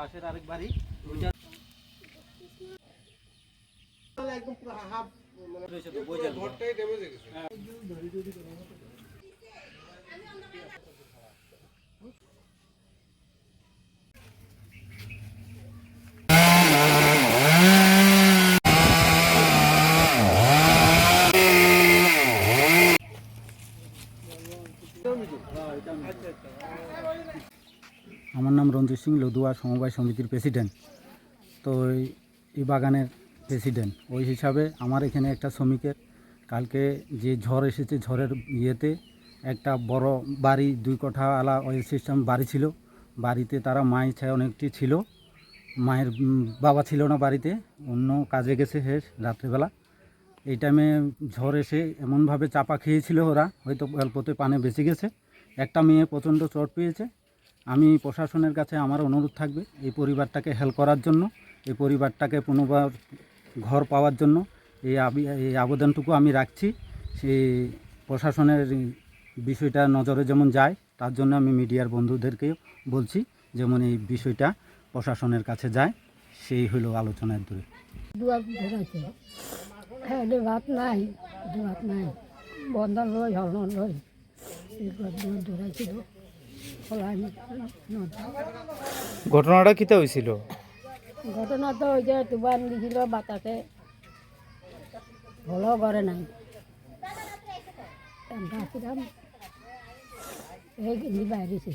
পাশের আরেক বাড়ি। ওইটা একদম পুরো হাফ মানে। ঘরটাই ড্যামেজ হয়ে গেছে। আমার নাম রঞ্জিত সিং লদুয়া সমবায় সমিতির প্রেসিডেন্ট। তো এই- বাগানের প্রেসিডেন্ট। ওই হিসাবে আমার এখানে একটা শ্রমিকের, কালকে যে ঝড় এসেছে ঝড়ের ইয়েতে একটা বড় বাড়ি, দুই কোঠা আলা ওই সিস্টেম বাড়ি ছিল। বাড়িতে তারা মাই ছায় অনেকটি ছিল। মায়ের বাবা ছিল না বাড়িতে, অন্য কাজে গেছে হে রাত্রেবেলা। এই টাইমে ঝড় এসে এমনভাবে চাপা খেয়েছিল ওরা, হয়তো অল্পতে পানে বেঁচে গেছে। একটা মেয়ে প্রচণ্ড চোট পেয়েছে। আমি প্রশাসনের কাছে আমার অনুরোধ থাকবে এই পরিবারটাকে হেল্প করার জন্য, এই পরিবারটাকে পুনর্বার ঘর পাওয়ার জন্য। এই এই আবেদনটুকু আমি রাখছি। সেই প্রশাসনের বিষয়টা নজরে যেমন যায়, তার জন্য আমি মিডিয়ার বন্ধুদেরকে বলছি যেমন এই বিষয়টা প্রশাসনের কাছে যায়, সেই হলো আলোচনার দূরে। ঘটনাটা কিতা হয়েছিল ঘটনা তো ওই যে তুবান দিছিল বাতাসে ভালো করে নাই। এই বাইরেছে